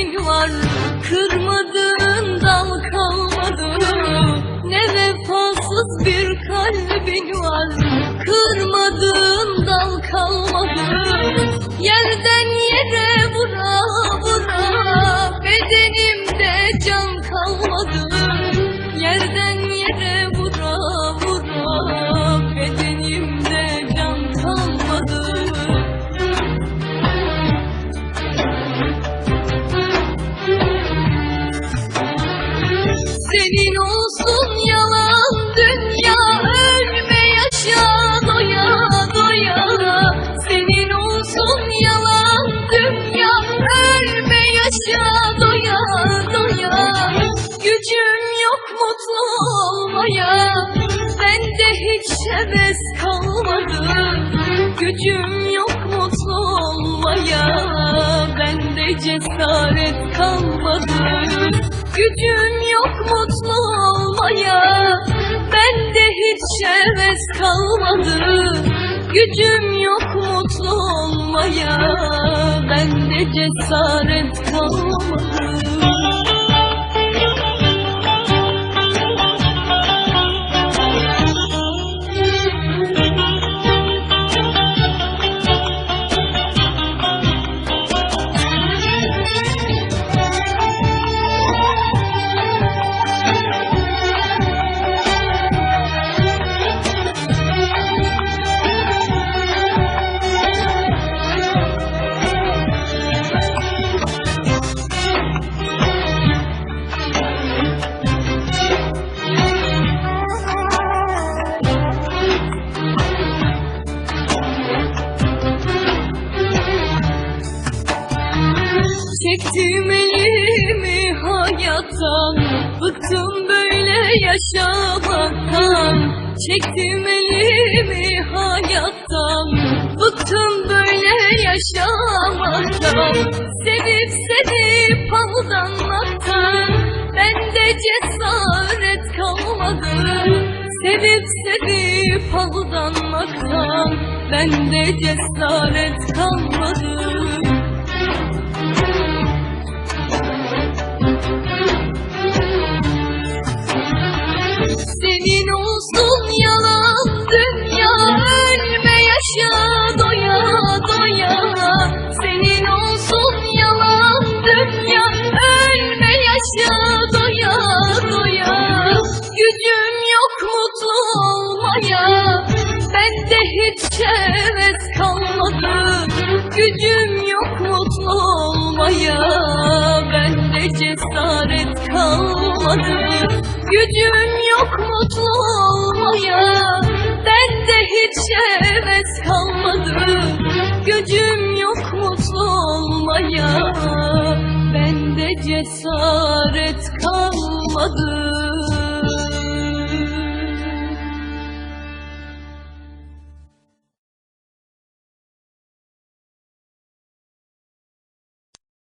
kalbin var Senin olsun yalan dünya ölme yaşa doya doya. Senin olsun yalan dünya ölme yaşa doya doya. Gücüm yok mutlu olmaya. Bende hiç heves kalmadı. Gücüm yok mutlu olmaya. Bende cesaret kalmadı. Gücüm yok mutlu olmaya Bende hiç heves kalmadı. Gücüm yok mutlu olmaya Bende cesaret kalmadı Çektim elimi hayattan Bıktım böyle yaşamaktan. Çektim elimi hayattan Bıktım böyle yaşamaktan. Sevip sevip aldanmaktan Bende cesaret kalmadı. Sevip sevip aldanmaktan Bende cesaret kalmadı heves kalmadı Gücüm yok mutlu olmaya Bende cesaret kalmadı Gücüm yok mutlu olmaya Bende hiç heves kalmadı Gücüm yok mutlu olmaya Bende cesaret kalmadı